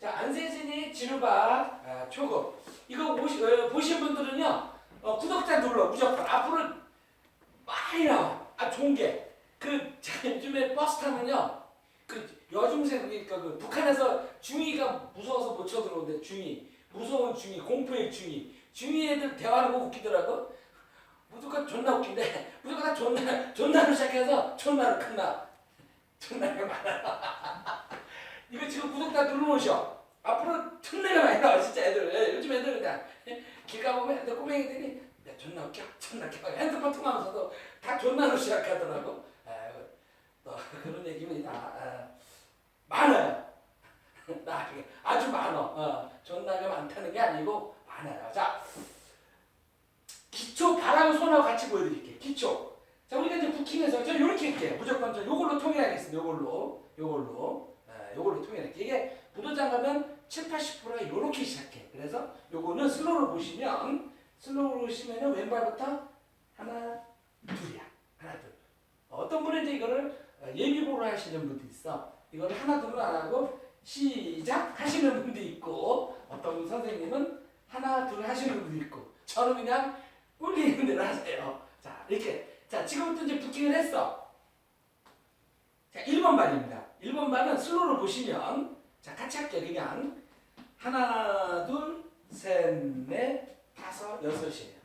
자, 안세진이 지루바 아, 초급. 이거 보시, 어, 보신 분들은요, 어, 구독자 눌러, 무조건. 앞으로 많이 나와. 아, 좋은 게. 그, 제가 요즘에 버스 타면요, 그 여중생, 그러니까 그 북한에서 중이가 무서워서 못 쳐들어오는데, 중이. 무서운 중이, 공포의 중이. 중이 애들 대화하는 거 웃기더라고. 무조건 존나 웃긴데, 무조건 다 존나, 존나로 시작해서 존나로 끝나. 존나가 많아. 이거 지금 구독자 눌러놓으셔. 앞으로 존나가 많이 나와, 진짜 애들. 예, 요즘 애들 그냥. 예, 길 가보면 애들 꼬맹이들이 야, 존나 웃겨, 존나 웃겨. 핸드폰 통하면서도 다 존나로 시작하더라고. 아이고, 또 그런 얘기는 다 아, 많아요. 나 아주 많어. 어, 존나가 많다는 게 아니고 많아요. 자, 기초 바람 손하고 같이 보여드릴게요. 기초. 자, 우리가 이제 부킹해서 저 이렇게 할게요. 무조건 저 요걸로 통일하겠습니다. 요걸로, 요걸로, 아, 요걸로 통일할게요. 이게 무도장 가면 7, 80%가 요렇게 시작해. 그래서 요거는 슬로우로 보시면 슬로우로 보시면은 왼발부터 하나, 둘이야. 하나, 둘. 어떤 분은 이제 이거를 어, 예비보로 하시는 분도 있어. 이거를 하나, 둘을 안 하고 시작 하시는 분도 있고 어떤 선생님은 하나, 둘 하시는 분도 있고 저는 그냥 꿀리는 대로 하세요. 자, 이렇게. 자, 지금부터 이제 부킹을 했어. 자, 1번 반입니다. 1번 반은 슬로우로 보시면 자, 같이 할게요. 그냥 하나, 둘, 셋, 넷, 다섯, 여섯이에요.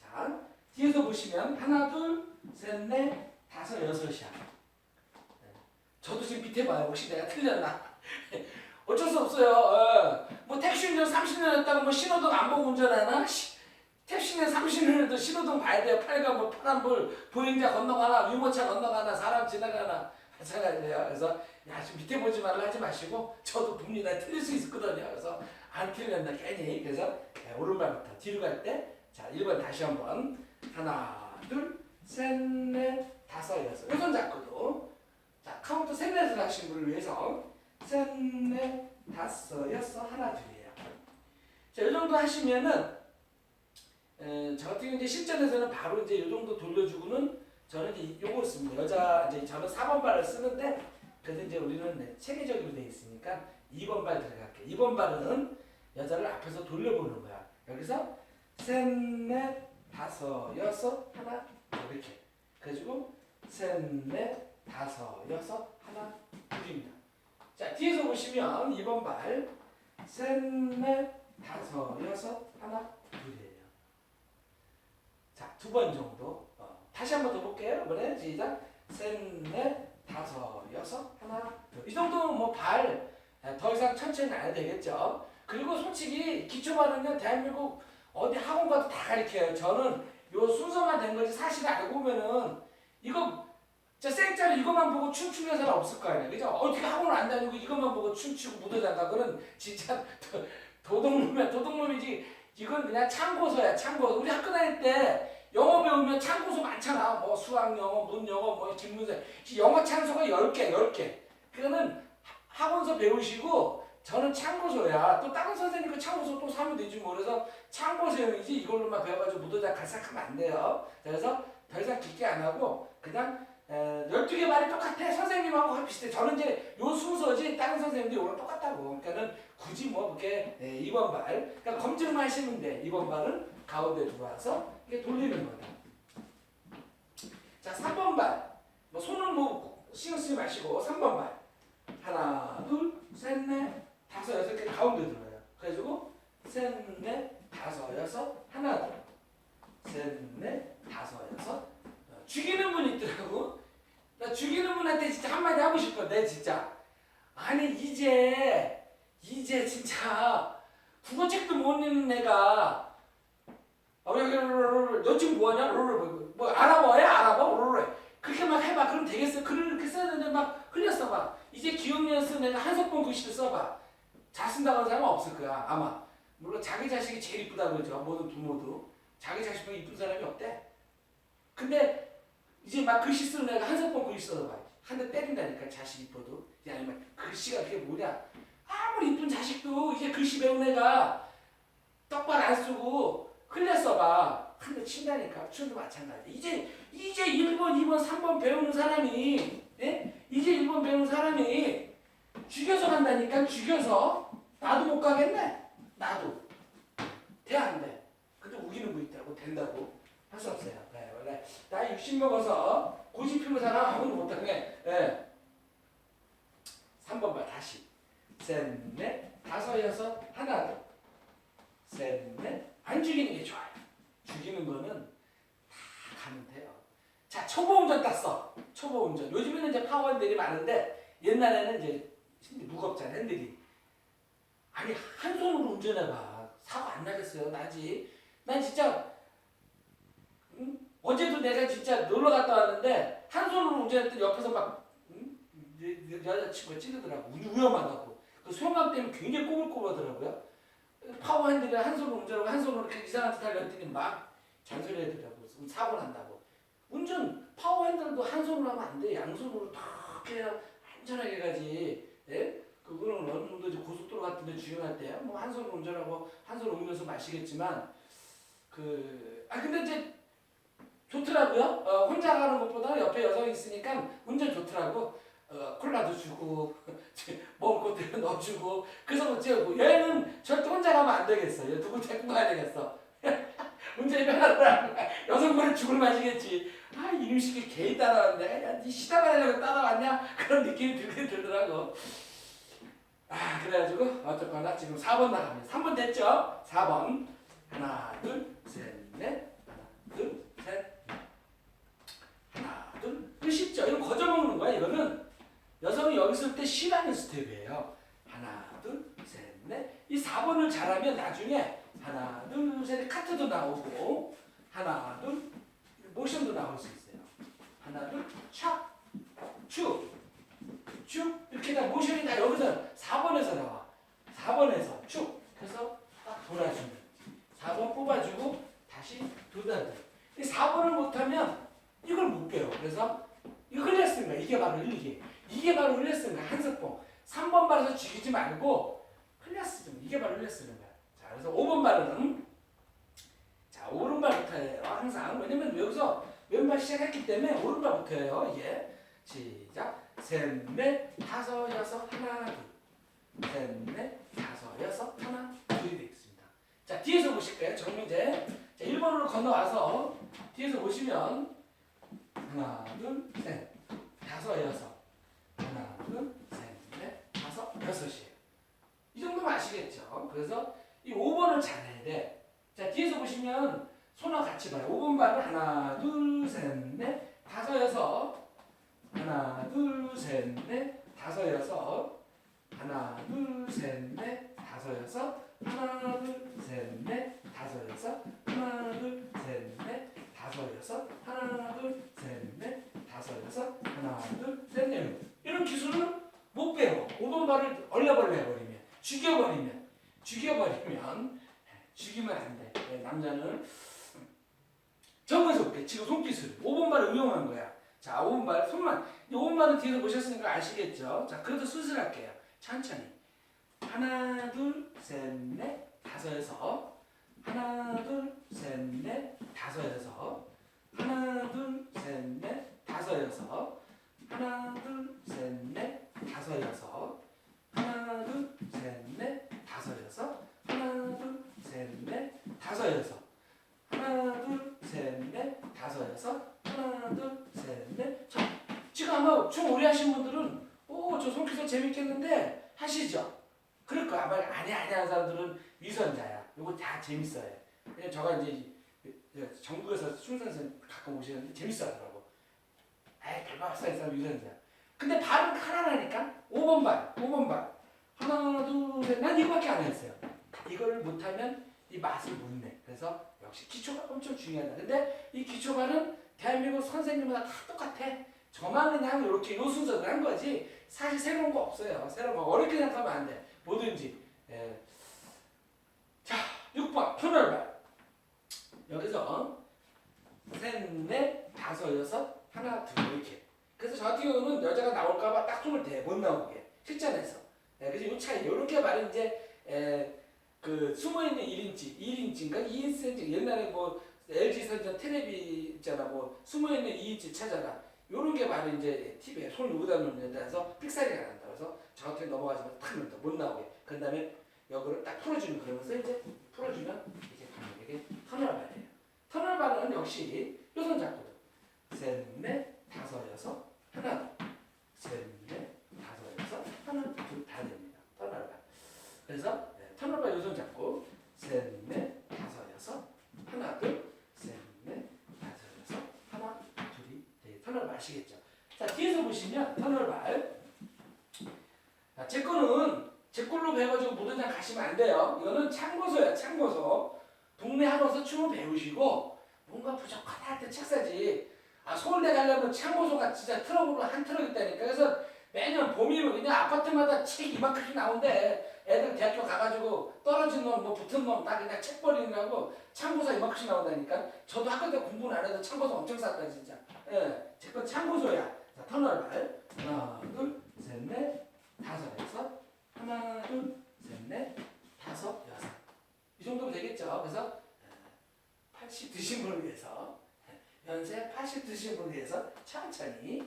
자, 뒤에서 보시면 하나, 둘, 셋, 넷, 다섯, 여섯이야. 네. 저도 지금 밑에 봐요. 혹시 내가 틀렸나? 어쩔 수 없어요. 어. 뭐 택시 운전 30년 했다고 뭐 신호등 안 보고 운전하나? 씨. 택시는 30년 해도 신호등 봐야 돼요. 빨간 불, 파란 불, 보행자 건너가나, 유모차 건너가나, 사람 지나가나. 마찬가지예요. 그래서 야, 지금 밑에 보지 말라 하지 마시고 저도 봅니다. 틀릴 수 있거든요. 그래서 안 틀렸나 괜히. 그래서 네, 오른발부터 뒤로 갈 때, 자, 1번 다시 한번 하나, 둘, 셋, 넷, 다섯, 여섯. 요손 잡고도 자, 카운트 셋, 넷을 하신 분을 위해서 셋, 넷, 다섯, 여섯, 하나, 둘이에요. 자, 이 정도 하시면은 에, 저 같은 경우 이제 실전에서는 바로 이제 이 정도 돌려주고는 저는 이제 요걸 씁니다. 여자 이제 저는 4번 발을 쓰는데 그래서 이제 우리는 네, 체계적으로 돼 있으니까 2번 발 들어갈게요. 2번 발은 여자를 앞에서 돌려보는 거야. 여기서 셋, 넷, 다섯, 여섯, 하나 이렇게. 그래가지고 셋, 넷, 다섯, 여섯, 하나, 둘입니다. 자 뒤에서 보시면 2번 발 셋, 넷, 다섯, 여섯, 하나, 둘이에요. 자두 번 정도. 어, 다시 한 번 더 볼게요. 이번에 시작. 셋, 넷, 다섯, 여섯, 하나, 둘. 이 정도면 뭐 발 더 이상 천천히 안 해도 되겠죠. 그리고 솔직히 기초반은요 대한민국 어디 학원 가도 다 가르쳐요. 저는 요 순서만 된 거지 사실 알고 보면은 이거 저 생짜리 이것만 보고 춤추는 사람 없을 거 아니에요. 그죠? 어떻게 학원을 안 다니고 이것만 보고 춤추고 무도장가 그는 진짜 도, 도둑놈이야 도둑놈이지 이건 그냥 참고서야 참고서. 우리 학교 다닐 때 영어 배우면 참고서 많잖아. 뭐 수학 영어, 문 영어, 뭐 김문세. 영어 참고서가 10개, 10개. 그거는 하- 학원서 배우시고 저는 참고서야. 또 다른 선생님 그 참고서 또 사면 되지 뭐. 그래서 참고서용이지 이걸로만 배워가지고 무도장 갈싹하면 안 돼요. 그래서 더 이상 깊게 안 하고 그냥 에, 12개 말이 똑같아. 선생님하고 비슷해. 저는 이제 요 순서지 다른 선생님들이 오늘 똑같다고. 그러니까는 굳이 뭐 그렇게 에, 2번 발. 그러니까 검증만 하시면 돼. 2번 발은 가운데 들어와서 이렇게 돌리는 거다. 자, 3번 발. 뭐 손은 뭐 신경 쓰지 마시고 3번 발. 하나, 둘, 셋, 넷, 다섯, 여섯 개 가운데 들어요. 그래가지고 셋, 넷, 다섯, 여섯, 하나, 둘. 셋, 넷, 다섯, 여섯. 어, 죽이는 분 있더라고. 나 죽이는 분한테 진짜 한마디 하고 싶어. 내 진짜. 아니 이제 이제 진짜 국어책도 못 읽는 왜, 너 지금 뭐하냐? 뭐, 뭐 알아봐야 알아봐? 롤롤 그렇게 막 해봐. 그럼 되겠어. 글을 이렇게 써야 되는데 막 흘렸어 봐. 이제 기억력 쓴 애가 한석봉 글씨를 써봐. 잘 쓴다고 하는 사람은 없을 거야 아마. 물론 자기 자식이 제일 이쁘다고 그러죠. 모든 부모도. 자기 자식보다 이쁜 사람이 없대. 근데 이제 막 글씨 쓰는 애가 한석봉 글씨 써봐. 한 대 때린다니까 자식 이뻐도. 이제 아니면 글씨가 그게 뭐냐. 아무리 이쁜 자식도 이제 글씨 배운 애가 똑바로 안 쓰고 봐. 한대 친다니까. 춤도 마찬가지. 이제 이제 1번, 2번, 3번 배우는 사람이 예? 이제 1번 배우는 사람이 죽여서 간다니까 죽여서 나도 못 가겠네. 나도 돼안 돼. 근데 우기는 거 있다고 된다고 할 수 없어요. 네, 원래 나이 60 먹어서 고집 피는 사람 아무도 못 당해. 예. 3번 봐 다시. 셋, 넷, 다섯, 여섯, 하나, 둘. 셋, 넷. 안 죽이는 게 좋아요. 죽이는 거는 다 가면 돼요. 자, 초보 운전 땄어. 초보 운전. 요즘에는 이제 파워 핸들이 많은데 옛날에는 이제 무겁잖아, 핸들이. 아니, 한 손으로 운전해봐. 사고 안 나겠어요, 나지. 난 진짜, 응? 어제도 내가 진짜 놀러 갔다 왔는데, 한 손으로 운전했더니 옆에서 막, 응? 여자친구가 찌르더라고. 우- 위험하다고. 그 소형감 때문에 굉장히 꼬불꼬불하더라고요. 파워 핸들을 한 손으로 운전하고 한 손으로 이렇게 이상한 짓 하려더니 막 잔소리 하더라고. 사고 난다고. 운전 파워 핸들도 한 손으로 하면 안 돼. 양손으로 탁 해야 안전하게 가지. 예? 그거는 어느 정도 이제 고속도로 같은 데 주행할 때 뭐 한 손으로 운전하고 한 손으로 음료수 마시겠지만 그 아 근데 이제 좋더라고요. 어, 혼자 가는 것보다 옆에 여성이 있으니까 운전 좋더라고. 어, 콜라도 주고 먹을 것도 넣어주고 그래서 어째 여행은 절대 혼자 가면 안 되겠어. 얘 누구 데리고 가야 되겠어. 운전이 편하더라고. 여성분은 죽을 맛이겠지. 아 이놈식이 개인 따라왔네. 야니 시다바라고 따라왔냐? 그런 느낌이 들긴 들더라고. 아 그래가지고 어쨌거나 지금 4번 나갑니다. 3번 됐죠? 4번 하나 둘셋넷 하나 둘셋 하나 둘 쉽죠? 이거 거저 먹는 거야 이거는 여성이 여기 있을 때 쉬라는 스텝이에요. 하나 둘 셋 넷 이 4번을 잘하면 나중에 하나 둘 셋 카트도 나오고 하나 둘 모션도 나올 수 있어요. 하나 둘촥쭉 쭉 이렇게 다 모션이 다 여기서 4번에서 나와. 4번에서 쭉 해서 딱 돌아주는. 4번 뽑아주고 다시 도다들. 이 4번을 못하면 이걸 못 배워. 그래서 이거 흘렸은 거야. 이게 바로 흘리기. 이게 바로 흘렸은 거야. 한석봉. 3번 발에서 죽이지 말고 흘렸으면 이게 바로 흘렸으는 거야. 자, 그래서 5번 발은 자, 오른발부터 해요. 항상. 왜냐면 여기서 왼발 시작했기 때문에 오른발부터 해요. 이게. 시작. 셋, 넷, 다섯, 여섯, 하나, 둘. 셋, 넷, 다섯, 여섯, 하나, 둘이 되겠습니다. 자, 뒤에서 보실게요. 정문제. 자, 1번으로 건너와서 뒤에서 보시면 하나, 둘, 셋, 다섯, 여섯. 하나, 둘, 셋, 넷, 다섯, 여섯이에요. 이 정도면 아시겠죠? 그래서 이 5번을 잘해야 돼. 자, 뒤에서 보시면 손과 같이 봐요. 5번 발을 하나, 둘, 셋, 넷, 다섯, 여섯. 하나, 둘, 셋, 넷, 다섯, 여섯. 하나, 둘, 셋, 넷, 다섯, 여섯. 하나, 둘, 셋, 넷, 다섯, 여섯. 하나, 둘, 셋, 넷, 다섯, 여섯. 하나, 둘, 셋, 넷, 다섯, 여섯. 하나, 둘, 셋, 넷. 이런 기술은 못 배워. 5번 발을 얼려버려 해버리면. 죽여버리면. 죽여버리면. 죽이면 안 돼. 네, 남자는 볼게. 지금 손기술. 5번 발은 위험한 거야. 자, 5번 발 손만. 이 5번 발은 뒤에서 보셨으니까 아시겠죠? 자, 그래도 수술할게요. 천천히. 하나, 둘, 셋, 넷, 다섯, 여섯. 하나, 둘, 셋, 넷, 다섯, 여섯. 하나, 둘, 셋, 넷, 다섯, 여섯. 하나, 둘, 셋, 넷, 다섯, 여섯. 하나, 둘, 셋, 넷, 다섯, 여섯. 하나, 둘, 셋, 넷, 다섯, 여섯. 하나, 둘, 셋, 넷, 다섯, 여섯. 하나, 둘, 셋, 넷. 자, 지금 아마 좀 오래 하신 분들은 오, 저 손기술 재밌겠는데 하시죠? 그럴 거야. 아마 아니 아니 하는 사람들은 위선자야. 이거 다 재밌어요. 왜냐면 저가 이제 전국에서 순선생 가끔 오시는데 재밌어 하더라고. 에이, 별박사 이 사람 위선자. 근데 발은 하나라니까? 5번 발, 5번 발. 하나, 둘, 셋. 난 이거밖에 안 했어요. 이거를 못하면 이 맛을 못 내. 그래서 역시 기초가 엄청 중요하다. 근데 이 기초발은 대한민국 선생님마다 다 똑같아. 저만 그냥 이렇게 요 순서를 한 거지. 사실 새로운 거 없어요. 새로운 거 어렵게 생각하면 안 돼. 뭐든지. 예. 자, 6번 표절발. 여기서 셋, 넷, 다섯, 여섯, 하나, 둘 이렇게. 그래서 저 같은 경우는 여자가 나올까봐 딱 손을 대못 나오게 실전에서. 예, 그래서 이 차이 이렇게 말은 이제 에, 그 숨어 있는 1인치, 1인치인가 2인치 옛날에 뭐 LG 선전 테레비 있잖아 뭐 숨어 있는 2인치 찾아라. 요런 게 바로 이제 TV에 손을 여기다 놓는다 해서 픽사리가 난다. 그래서 저 같은 경우 넘어가지면 탁 넣는다. 못 나오게. 그 다음에 역을 딱 풀어주는 그러면서 이제 풀어주면 이게 가면 이게 터널 발이에요. 터널 발은 역시 요선 잡고도 셋넷 다섯 여섯 하나 셋넷 다섯 여섯 하나 둘다 됩니다. 터널발. 그래서 네, 터널발 요선 잡고 셋넷 다섯 여섯 하나 둘셋넷 다섯 여섯 하나 둘이 네, 터널발 아시겠죠? 자 뒤에서 보시면 터널발 자, 제 거는 제 걸로 배워가지고 무도장 가시면 안 돼요. 이거는 참고서야 참고서. 동네 하면서 춤을 배우시고 뭔가 부족하다 할 때 책 사지. 아 서울대 가려면 참고서가 진짜 트럭으로 한 트럭 있다니까. 그래서 매년 봄이면 그냥 아파트마다 책 이만큼씩 나온대. 애들 대학교 가가지고 떨어진 놈, 뭐 붙은 놈 다 그냥 책 버리느라고 참고서 이만큼씩 나온다니까. 저도 학교 때 공부는 안 해도 참고서 엄청 쌌다 진짜. 예, 제건 참고서야. 자 터널발 하나, 둘, 셋, 넷, 다섯, 여섯. 하나, 둘, 셋, 넷, 다섯, 여섯. 이 정도면 되겠죠. 그래서 80 드신 분을 위해서 연세 80 드신 분을 위해서 천천히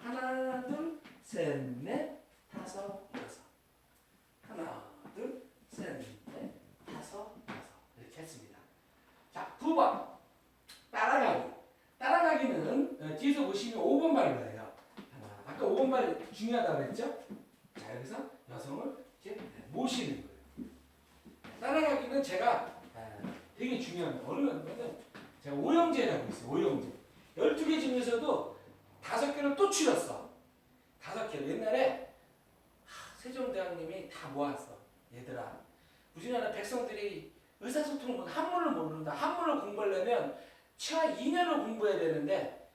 하나, 둘, 셋, 넷, 다섯, 여섯. 하나, 둘, 셋, 넷, 다섯, 여섯. 이렇게 했습니다. 자, 두 번. 따라가기. 따라가기는 어, 뒤에서 보시면 5번 발로예요. 하나, 아까 5번 발 중요하다고 했죠? 자, 여기서 여성을 이렇게 모시는 거예요. 따라가기는 제가 아, 되게 중요한 거. 어느 거는 제가 오형제라고 있어요. 오형제. 12개 중에서도 다섯 개를 또 추렸어. 다섯 개를. 옛날에 하, 세종대왕님이 다 모았어. 얘들아. 우리나라 백성들이 의사소통은 한문을 모른다. 한문을 공부하려면 최하 2년을 공부해야 되는데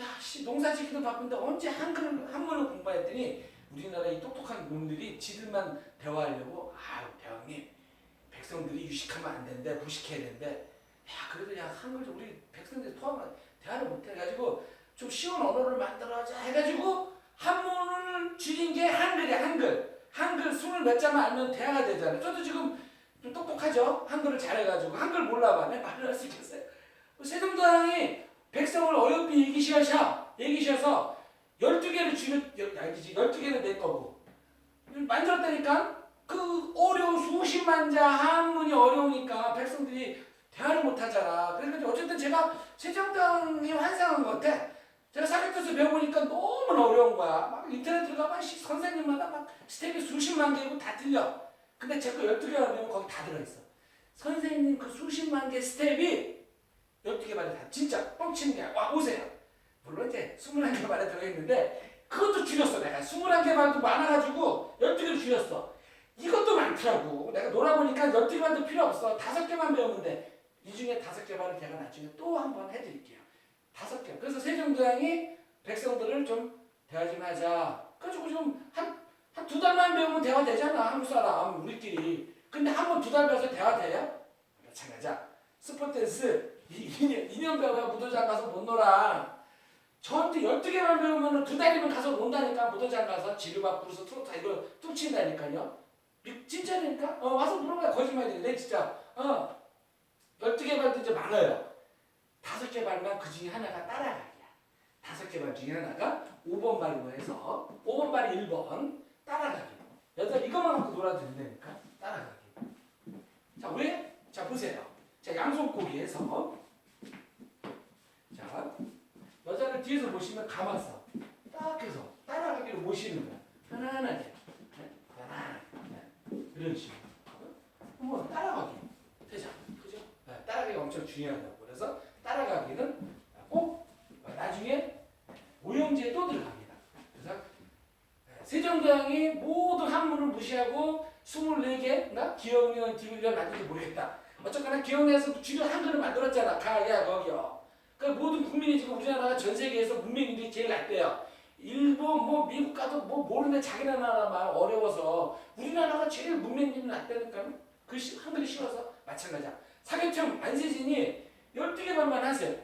야, 씨, 농사 짓기도 바쁜데 언제 한글, 한문을 공부했더니 우리나라 이 똑똑한 놈들이 지들만 대화하려고 아유 대왕님 백성들이 유식하면 안 되는데 무식해야 되는데 야 그래도 야 한글 좀 우리 백성들 포함한 대화를 못 해가지고 좀 쉬운 언어를 만들어자 해가지고 한문을 줄인 게 한글이야 한글. 한글 스물 몇 자만 알면 대화가 되잖아요 저도 지금 좀 똑똑하죠? 한글을 잘해가지고 한글 몰라봐. 내 말을 할 수 있겠어요? 세종대왕이 백성을 어여삐 얘기시하셔 얘기시어서 12개를 줄여, 아니지, 12개는 내 거고. 만들었다니까? 그 어려운 수십만 자 한문이 어려우니까 백성들이 대화를 못 하잖아. 그래서 어쨌든 제가 세종대왕이 환상한 것 같아. 제가 사격도서 배워보니까 너무 어려운 거야. 막 인터넷 들어가면 씨, 선생님마다 막 스텝이 수십만 개고 다 틀려. 근데 제거 12개가 되면 거기 다 들어있어. 선생님 그 수십만 개 스텝이 12개 만에 다 진짜 뻥치는 게 와, 오세요. 물론 이제 21개 반에 들어있는데 그것도 줄였어 내가 21개 반도 많아가지고 12개를 줄였어 이것도 많더라고 내가 놀아보니까 12개 반도 필요 없어 5개만 배우면 돼 이 중에 5개 반을 제가 나중에 또 한 번 해드릴게요. 5개. 그래서 세종대왕이 백성들을 좀 대화 좀 하자. 그래가지고 좀한 한 두 달만 배우면 대화 되잖아 한국 사람 우리끼리. 근데 한 번 두 달 배워서 대화 돼요? 마찬가지야. 스포댄스 2년, 2년 배워야 무도장 가서 못 놀아. 저한테 12개만 배우면 두 달이면 가서 논다니까 무도장 가서 부르서 트로트 이거 뚝친다니까요. 미- 진짜니까? 어 와서 물어봐요. 거짓말이지 내 진짜. 어 12개 발도 이제 많아요 다섯 개 발만 그 중에 하나가 따라가기야 다섯 개 발 중에 하나가 5번 발로 해서 5번 발이 1번 따라가기 여자 이것만 갖고 놀아도 된다니까 따라가기 자 왜? 자 보세요 자 양손 고기에서 자 여자를 뒤에서 보시면 감아서 딱 해서 따라가기로 모시는 거야. 편안하게. 네? 편안하게. 네. 이런 식으로. 한번 따라가기. 따라가기가 엄청 중요하다고. 그래서 따라가기는 꼭 나중에 오형제에 또 들어갑니다. 그래서 세종대왕이 모든 한문을 무시하고 24개, 기억년, 디귿년 만들지 모르겠다. 어쨌거나 기억년에서 주로 한글을 만들었잖아. 가야 거기요. 그 모든 국민이 지금 우리나라가 전 세계에서 문명률이 제일 낮대요. 일본 뭐 미국 가도 뭐 모르는데 자기네 나라만 어려워서 우리나라가 제일 문명률이 낮다니까요. 그 시- 한글이 쉬워서 마찬가지야. 사계청 안세진이 12개만만 하세요.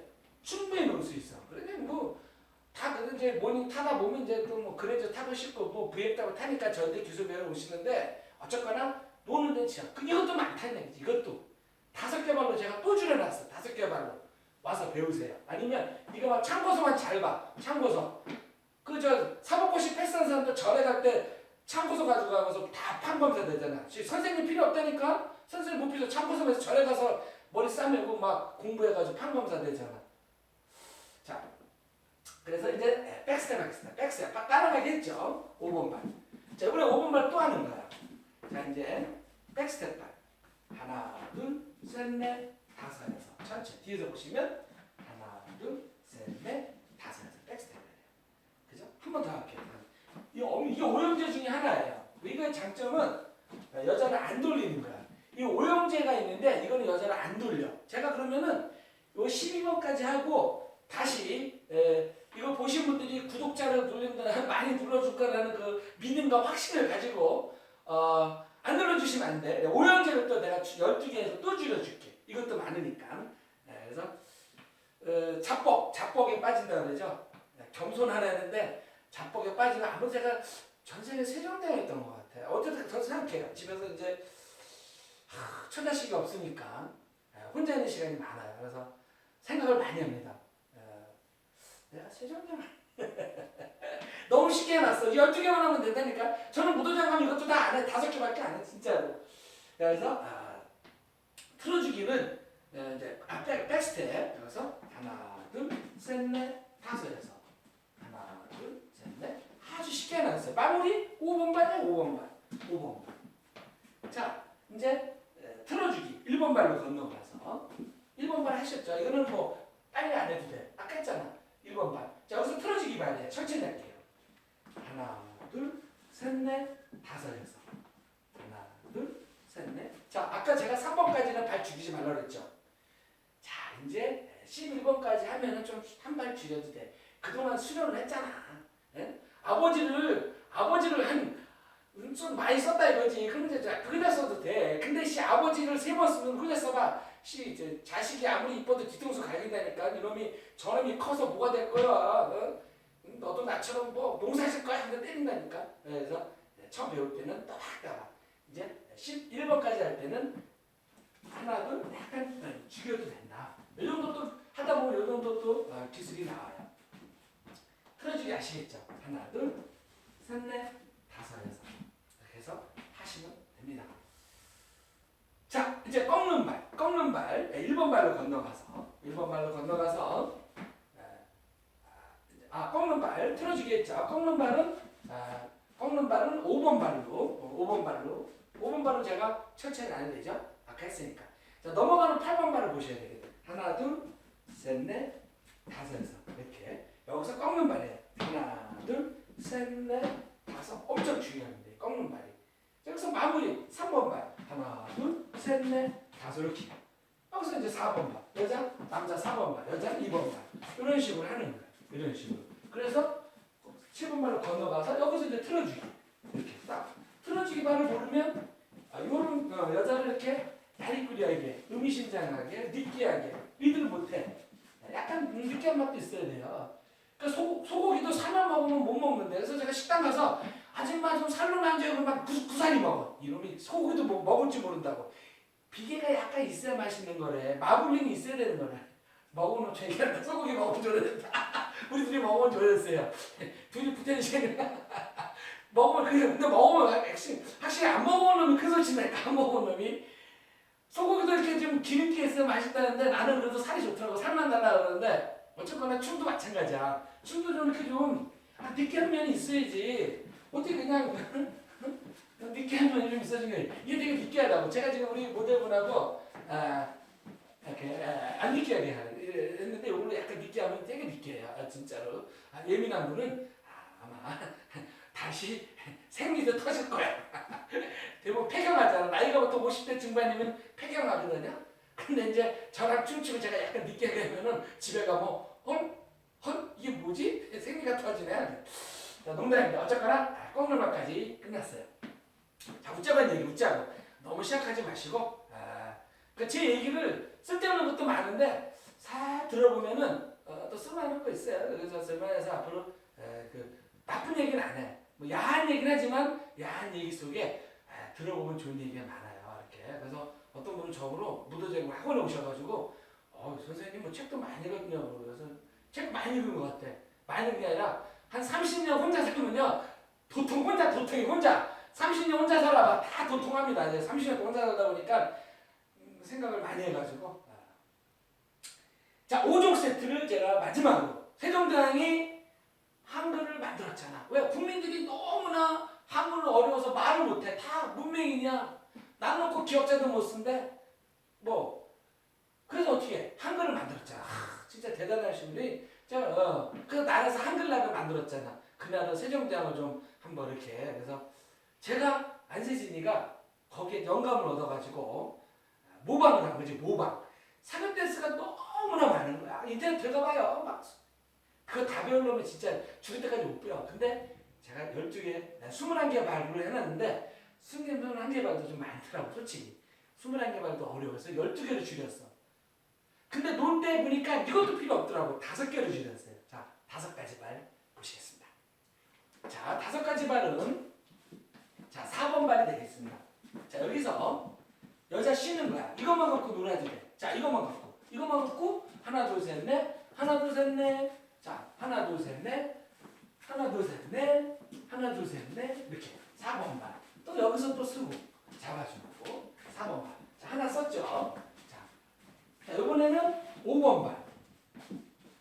충분히 놀수 있어. 그러니 뭐다 이제 모닝 타다 보면 이제 또 뭐 그래저 타고 싶고 뭐 VF 타니까 저한테 기술 배우러 오시는데 어쨌거나 노는 데는 진짜 그 이것도 많다는. 이것도 다섯 개 발로 제가 또 줄여놨어. 다섯 개 발로. 와서 배우세요. 아니면 이거 막 참고서만 잘 봐. 참고서. 그 저 사법고시 패스한 사람들 절에 갈 때 참고서 가지고 가면서 다 판검사 되잖아. 선생님 필요 없다니까? 선생님 못 필요 참고서에서 절에 가서 머리 싸매고 막 공부해가지고 판검사 되잖아. 자, 그래서 이제 백스텝 하겠습니다. 백스텝 빠- 따라가겠죠? 5번 발. 자, 이번에 5번 발 또 하는 거야. 자, 이제 백스텝 발. 하나, 둘, 셋, 넷, 다섯, 여섯. 천천히 뒤에서 보시면 하나, 둘, 셋, 넷, 다섯, 여섯. 백스텝. 그죠? 한 번 더 할게요. 이 어- 이게 오형제 중에 하나예요. 이거의 장점은 여자를 안 돌리는 거야. 이 오형제가 있는데 이거는 여자를 안 돌려. 제가 그러면은 요 12번까지 하고 다시 에, 이거 보신 분들이 구독자를 눌린다 많이 눌러줄 거라는 그 믿음과 확신을 가지고 어, 안 눌러주시면 안 돼. 오형제를 또 내가 12개에서 또 줄여줄게. 이것도 많으니까. 네, 그래서 어, 잡복, 잡복에 빠진다 그러죠. 네, 겸손하라 했는데 잡복에 빠지면 아무리 제가 전생에 세종대에 있던 것 같아요. 어쨌든 저 생각해요. 집에서 이제 하, 처자식이 없으니까 에, 혼자 있는 시간이 많아요. 그래서 생각을 많이 합니다. 에, 내가 세종대만 너무 쉽게 해놨어. 12개만 하면 된다니까. 저는 무도장감 이것도 다 안 해. 다섯 개밖에 안 해. 진짜로. 그래서 아, 틀어주기는 에, 이제 아, 백, 백스텝. 그래서 하나, 둘, 셋, 넷, 다섯, 여섯. 하나, 둘, 셋, 넷. 아주 쉽게 해놨어요. 마무리 5번 발에 5번 발. 5번 발. 자, 이제. 1번 발로 건너가서 1번 발 하셨죠? 이거는 뭐 빨리 안 해도 돼. 아까 했잖아. 1번 발. 자, 여기서 틀어주기 발이에요. 천천히 할게요. 하나, 둘, 셋, 넷, 다섯, 여섯. 하나, 둘, 셋, 넷. 자, 아까 제가 3번까지는 발 죽이지 말라 그랬죠? 자, 이제 11번까지 하면은 좀 한 발 줄여도 돼. 그동안 수련을 했잖아. 예? 아버지를, 아버지를 한, 음, 좀 많이 썼다 이거지. 그런데 자, 그냥 써도 돼. 근데 씨, 아버지를 세 번 쓰면 그냥 써봐. 씨, 이제 자식이 아무리 이뻐도 뒤통수 갈린다니까. 이놈이, 저놈이 커서 뭐가 될 거야. 어? 음, 너도 나처럼 뭐 농사 질 거야. 근데 때린다니까. 그래서 처음 배울 때는 또박또박. 이제 11번까지 할 때는 하나, 둘, 약간 죽여도 된다. 이 정도 또 하다 보면 이 정도 또 어, 기술이 나와요. 틀어주기 아시겠죠? 하나, 둘, 셋, 넷, 해서 하시면 됩니다. 자, 이제 꺾는 발, 꺾는 발, 네, 1번 발로 건너가서, 1번 발로 건너가서, 네, 아, 이제- 아, 꺾는 발, 틀어주기 했죠? 꺾는 발은, 아, 꺾는 발은 5번 발로, 어, 5번 발로, 5번 발은 제가 천천히 안 해도 되죠? 아까 했으니까. 자, 넘어가는 8번 발을 보셔야 되겠다. 하나, 둘, 셋, 넷, 다섯, 여섯. 이렇게. 여기서 꺾는 발이에요. 하나, 둘, 셋, 넷, 다섯. 엄청 중요합니다. 이 꺾는 발이. 자, 여기서 마무리 3번 발. 하나, 둘, 셋, 넷, 다섯. 이렇게. 여기서 이제 4번 발. 여자, 남자 4번 발. 여자 2번 발. 이런 식으로 하는 거예요. 이런 식으로. 그래서 7번 발로 건너가서 여기서 이제 틀어주기. 이렇게 딱. 틀어주기 발을 모르면 아, 요런 어, 여자를 이렇게 다리꾸리하게, 의미심장하게, 느끼하게 리드를 못해. 약간 느끼한 맛도 있어야 돼요. 그러니까 소, 소고기도 살만 먹으면 못 먹는데 그래서 제가 식당 가서 아줌마 좀 살로 만져요 막 구, 구사리 먹어. 이놈이 소고기도 뭐, 먹을지 모른다고. 비계가 약간 있어야 맛있는 거래. 마블링이 있어야 되는 거래. 먹으면 죄가 소고기 먹으면 된다. 우리 둘이 먹으면 됐어요. 둘이 붙어 있으니 먹으면 그게 근데 먹으면 확실히, 확실히 안 먹어본 놈이 큰 나니까 안 먹어본 놈이 소고기도 이렇게 좀 기름기 있으면 맛있다는데 나는 그래도 살이 좋더라고 살만 달라 그러는데 어쨌거나 춤도 마찬가지야 춤도 좀 이렇게 좀 아, 느끼한 면이 있어야지 어떻게 그냥 느끼한 면이 좀 있어진 거예요 이게 되게 느끼하다고 제가 지금 우리 모델분하고 아 이렇게 아, 안 느끼하게 하는 했는데 오늘 약간 느끼하면 되게 느끼해요 아, 진짜로 아, 예민한 분은 아, 아마 다시 생리도 터질 거야 대부분 폐경하잖아. 나이가 보통 50대 중반이면 폐경하거든요. 근데 이제 저랑 춤추고 제가 약간 늦게 되면은 집에 가면 헐? 헐? 이게 뭐지? 생리가 터지네. 자, 농담입니다. 어쨌거나 꽁물맛까지 끝났어요. 자, 웃자만 얘기 웃자고. 너무 시작하지 마시고 아, 그제 얘기를 쓸데없는 것도 많은데 싹 들어보면은 어, 또 쓸만한 거 있어요. 그래서 쓸만해서 앞으로 에, 그 나쁜 얘기는 안 해. 뭐 야한 얘기는 하지만 야한 얘기 속에 아, 들어보면 좋은 얘기가 많아요. 이렇게 그래서 어떤 분은 저으로 무도제고 학원에 오셔가지고 어 선생님 뭐 책도 많이 읽었냐 그래서 책 많이 읽은 것 같아. 많이 읽은 게 아니라 한 30년 혼자 살면요. 도통 혼자 도통이 혼자. 30년 혼자 살아봐. 다 도통합니다. 이제 30년 동안 혼자 살다 보니까 음, 생각을 많이 해가지고. 자 5종 세트를 제가 마지막으로 세종대왕이 한글을 만들었잖아. 왜? 국민들이 너무나 한글을 어려워서 말을 못해. 다 문맹이냐? 꼭 기억자도 못 쓴데 뭐. 그래서 어떻게 해? 한글을 만들었잖아. 아, 진짜 대단하신 분이 저 어, 그래서 나라에서 한글날을 만들었잖아. 그날은 세종대왕을 좀 한번 이렇게 그래서 제가 안세진이가 거기에 영감을 얻어가지고 모방을 한 거지 모방. 사극 댄스가 너무나 많은 거야. 인터넷 들어가봐요. 막 그거 다 배우려면 진짜 죽을 때까지 못 배워. 근데 제가 12개, 21개 발굴을 해놨는데 21개 발도 좀 많더라고 솔직히. 21개 발도 어려워서 12개를 줄였어. 근데 논때 보니까 이것도 필요 없더라고. 다섯 개를 줄였어요. 자, 다섯 가지 발 보시겠습니다. 자, 다섯 가지 발은 자, 4번 발이 되겠습니다. 자, 여기서 여자 쉬는 거야. 이것만 갖고 놀아도 돼. 자, 이것만 갖고. 이것만 갖고 하나, 둘, 셋, 넷. 하나, 둘, 셋, 넷. 자, 하나, 둘, 셋, 넷. 하나, 둘, 셋, 넷. 하나, 둘, 셋, 넷. 이렇게. 4번 발. 또 여기서 또 쓰고 잡아주고 4번 발. 자, 하나 썼죠. 자, 자 이번에는 5번 발.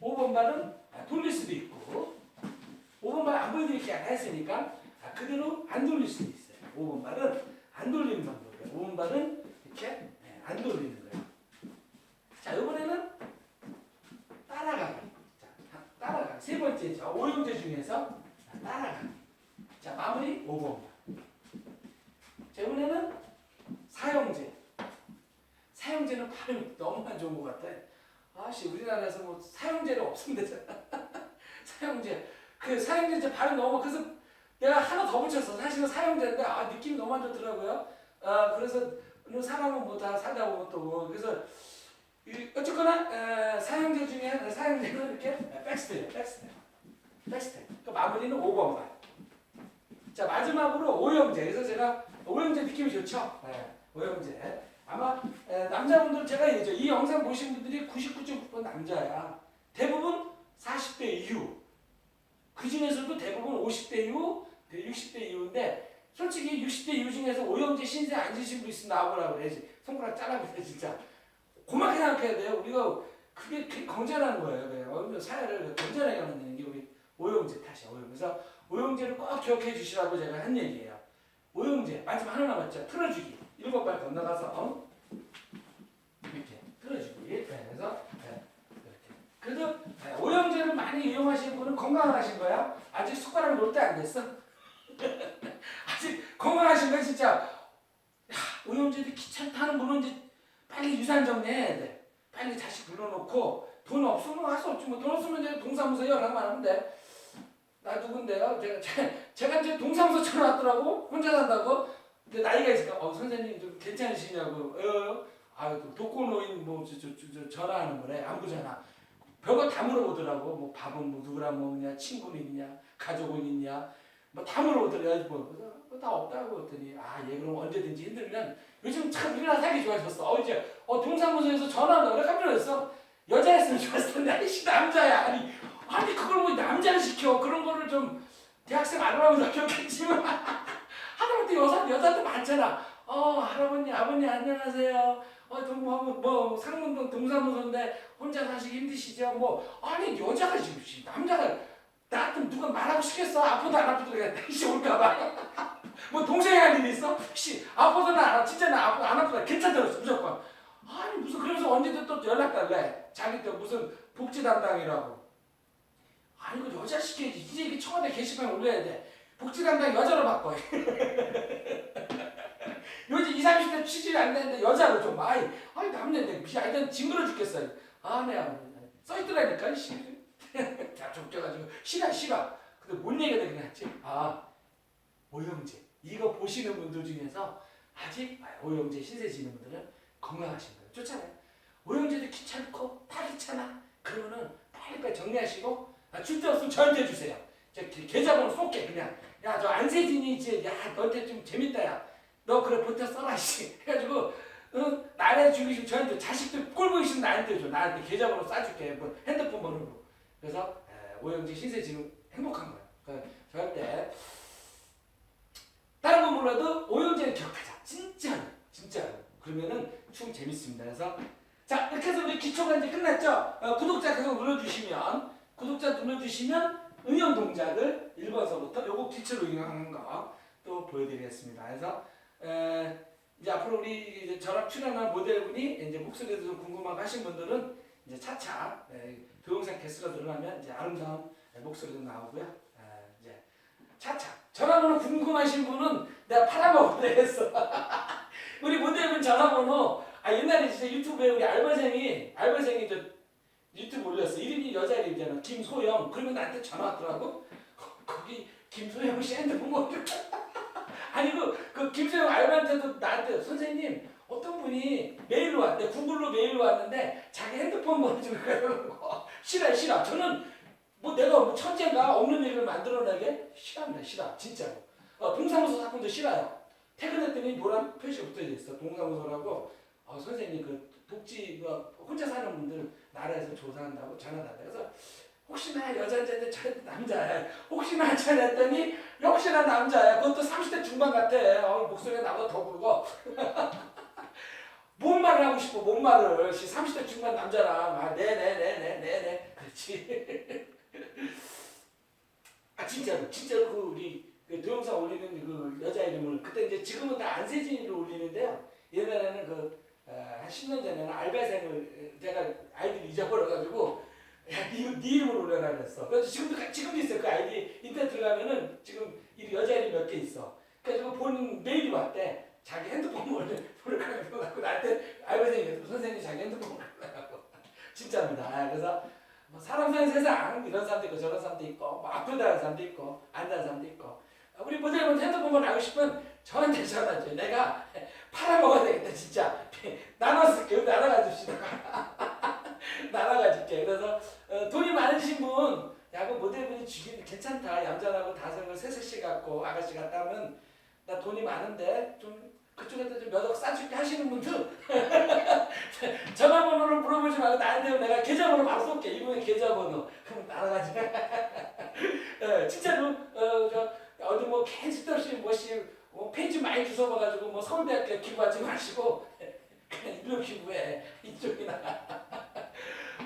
5번 발은 아, 돌릴 수도 있고 5번 발 안 보여드릴게 안 했으니까 아, 그대로 안 돌릴 수도 있어요. 5번 발은 안 돌리는 방법이에요. 5번 발은 이렇게 네, 안 돌리는 거예요. 자 이번에는 따라가기. 자 다- 따라가기. 세 번째죠. 오형제 중에서 자, 따라가기. 자 마무리 5번 발. 자 이번에는 사형제. 사형제는 발음이 너무 안 좋은 것 같아. 아씨 우리나라에서 뭐 사형제를 없으면 되잖아. 사형제. 그 사형제 발음 너무 그래서 내가 하나 더 붙였어. 사실은 사형제인데 아 느낌이 너무 안 좋더라고요. 아 그래서 뭐 사람은 뭐 다 살다 보면 또 뭐 그래서 이- 어쨌거나 에, 사형제 중에 사형제는 이렇게 백스텝, 백스텝, 백스텝. 그 마무리는 5번 발. 자 마지막으로 오형제. 그래서 제가 오형제 느낌이 좋죠. 네, 오형제. 아마 에, 남자분들 제가 얘기죠. 이 영상 보신 분들이 99.9% 남자야. 대부분 40대 이후. 그 중에서도 대부분 50대 이후, 60대 이후인데 솔직히 60대 이후 중에서 오형제 신세 안 지신 분 있으면 나오라고 그래야지. 손가락 잘라버려 진짜. 고맙게 생각해야 돼요. 우리가 그게, 그게 건전한 거예요. 그냥 사회를 건전하게 만드는 게 우리 오형제 탓이야. 오형제. 그래서 오형제를 꼭 기억해 주시라고 제가 한 얘기예요. 오형제 마지막 하나 남았죠. 틀어주기. 일곱 발 건너가서 이렇게 틀어주기. 네, 그래서 네, 이렇게. 그래도 네, 오형제를 많이 이용하시는 분은 건강하신 거야. 아직 숟가락 놓을 때안 됐어. 아직 건강하신 건 진짜 야, 오형제도 귀찮다는 분은 이제 빨리 유산 정리해야 돼. 빨리 자식 불러놓고 돈 없으면 할 수 없지 뭐 돈 없으면 이제 동사무소에 연락만 하면 돼. 나 누군데요? 제가 제, 제가 이제 동사무소 전화 왔더라고 혼자 산다고. 근데 나이가 있으니까 어 선생님 좀 괜찮으시냐고. 어, 아유 독거노인 뭐저 저, 저, 저 전화하는 거래 안부 전화. 별거 다 물어보더라고. 뭐 밥은 뭐 누구랑 먹느냐, 친구는 있냐, 가족은 있냐, 뭐 다 물어보더라고. 뭐 그래서 뭐다 없다고 했더니 아 얘 그럼 언제든지 힘들면 요즘 참 우리나라 살기 좋아졌어. 어 이제 어 동사무소에서 전화한다 그래 깜짝 놀랐어. 여자였으면 좋았을 텐데 아이씨 남자야 아니 아니 그걸 뭐 남자를 시켜 그런 거를 좀 대학생 알바보다 좋겠지만 하다못해 여자 여자도 많잖아. 어 할아버님 아버님 안녕하세요. 어뭐 뭐 상문동 동사무소인데 혼자 사시기 힘드시죠? 뭐 아니 여자가 지금 씨, 남자가 나 같으면 누가 말하고 싶겠어? 아프다 안 아프다 그래 대시 올까봐. 뭐 동생이 할일 있어? 씨 아프다 나. 진짜 나 아프다 안 아프다 괜찮다 무조건. 아니 무슨 그래서 언제든 또 연락 달래. 자기 또 무슨 복지 담당이라고. 아니 그 여자 시켜야지. 이제 이게 청와대 게시판 올려야 돼. 복지 담당 여자로 바꿔. 요즘 20, 30대 취직이 안 되는데 여자로 좀 아이 아이 남자인데 하여튼 징그러 죽겠어요. 아 네 아버지 써 있더라니까 씨. 다 좁혀가지고 싫어 싫어. 근데 뭔 얘기가 되긴 했지. 아 오영재 이거 보시는 분들 중에서 아직 아, 오영재 신세 지는 분들은 건강하신 거예요. 좋잖아요. 오영재도 귀찮고 다 귀찮아. 그러면은 빨리빨리 정리하시고 아, 줄데 없으면 저한테 주세요. 저 계- 계좌번호 쏠게 그냥. 야, 저 안세진이 있지. 야, 너한테 좀 재밌다, 야. 너 그래, 보태 써라, 씨. 해가지고, 응? 나한테 주기시고, 저한테 자식들 꼴보이시면 나한테 줘. 나한테 계좌번호 싸줄게. 뭐, 핸드폰 번호로. 그래서, 오영진 신세 지금 행복한 거야. 그러니까 절대. 다른 건 몰라도 오영진을 기억하자. 진짜로. 진짜로. 그러면은 춤 재밌습니다. 그래서, 자, 이렇게 해서 우리 기초가 이제 끝났죠? 어, 구독자 계속 눌러주시면, 구독자 눌러주시면, 응용 동작을 1번서부터 요거 기초로 응용하는 거또 보여드리겠습니다. 그래서 에, 이제 앞으로 우리 이제 저랑 출연한 모델분이 이제 목소리에도 좀 궁금하고 하신 분들은 이제 차차 에, 동영상 개수가 늘어나면 이제 아름다운 목소리도 나오고요. 에, 이제 차차 전화번호 궁금하신 분은 내가 팔아먹어야겠어. 우리 모델분 전화번호 아 옛날에 진짜 유튜브에 우리 알바생이 알바생이 저 유튜브 올렸어. 이름이 여자 이름이잖아. 김소영. 그러면 나한테 전화 왔더라고. 거- 거기 김소영 씨 핸드폰 뭐 아니 그, 그 김소영 알바한테도 나한테 선생님 어떤 분이 메일로 왔대. 구글로 메일로 왔는데 자기 핸드폰 번호 좀 그러고 싫어 싫어. 저는 뭐 내가 뭐 천재인가 없는 얘기를 만들어내게 싫어합니다. 싫어. 진짜로. 어, 동사무소 사건도 싫어요. 퇴근했더니 노란 표시 붙어져 있어. 동사무소라고 어, 선생님 그 독지 그 혼자 사는 분들 나라에서 조사한다고 전화다. 그래서 혹시나 여자인데 남자야. 혹시나 전화했더니 역시나 남자야. 그것도 30대 중반 같아. 어, 목소리가 나보다 더 굵어. 뭔 말을 하고 싶어? 뭔 말을? 씨, 30대 중반 남자랑 아, 네네네네네네. 그렇지. 아 진짜로 진짜로 그 우리 그 동영상 올리는 그 여자 이름을 그때 이제 지금은 다 안세진이로 올리는데요. 옛날에는 그 어, 한 10년 전에는 알바생을 제가 아이디를 잊어버려가지고 야, 네, 네 이름으로 올려라 그랬어. 그래서 지금도 가- 지금도 있어요. 그 아이디 인터넷 들어가면은 지금 이 여자 이름 몇 개 있어. 그래서 본 메일이 왔대. 자기 핸드폰 번호 번호를 갖고 나한테 알바생이. 선생님 자기 핸드폰 갖고 진짜입니다. 아, 그래서 뭐 사람 사는 세상 이런 사람도 있고 저런 사람도 있고 뭐 아프다는 사람도 있고 안다는 사람도 있고 우리 모델분 핸드폰 번호 알고 싶으면 저한테 전화 줘. 내가 팔아먹어야 되겠다 진짜. 나눠줄게. 나눠가 줍시다. 나눠가 줄게. 그래서 어, 돈이 많으신 분, 야그 모델분이 주기는 괜찮다. 얌전하고 다성을 세세씨 같고 아가씨 같다면 나 돈이 많은데 좀 그쪽에다 좀몇억 싸줄게 하시는 분들 전화번호를 물어보지 말고 나한테 내가 계좌번호 바로 쏠게. 이분의 계좌번호. 그럼 날아가지. 예, 진짜로 어, 저, 어디 뭐 캐스터씨 뭐씨 뭐 페이지 많이 주워봐가지고 뭐 서울대학교 기부하지 마시고 그냥 일로 기부해 이쪽이나.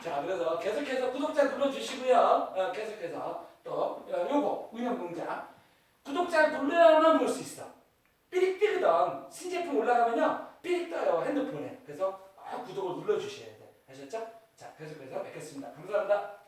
자 그래서 계속해서 구독자 눌러주시고요. 어, 계속해서 또 어, 요거 운영 공장 구독자 눌러야만 볼 수 있어. 삐릭 뜨거든. 신제품 올라가면요 삐릭 떠요 핸드폰에. 그래서 아, 구독을 눌러주셔야 돼. 아셨죠? 자 계속해서 뵙겠습니다. 감사합니다.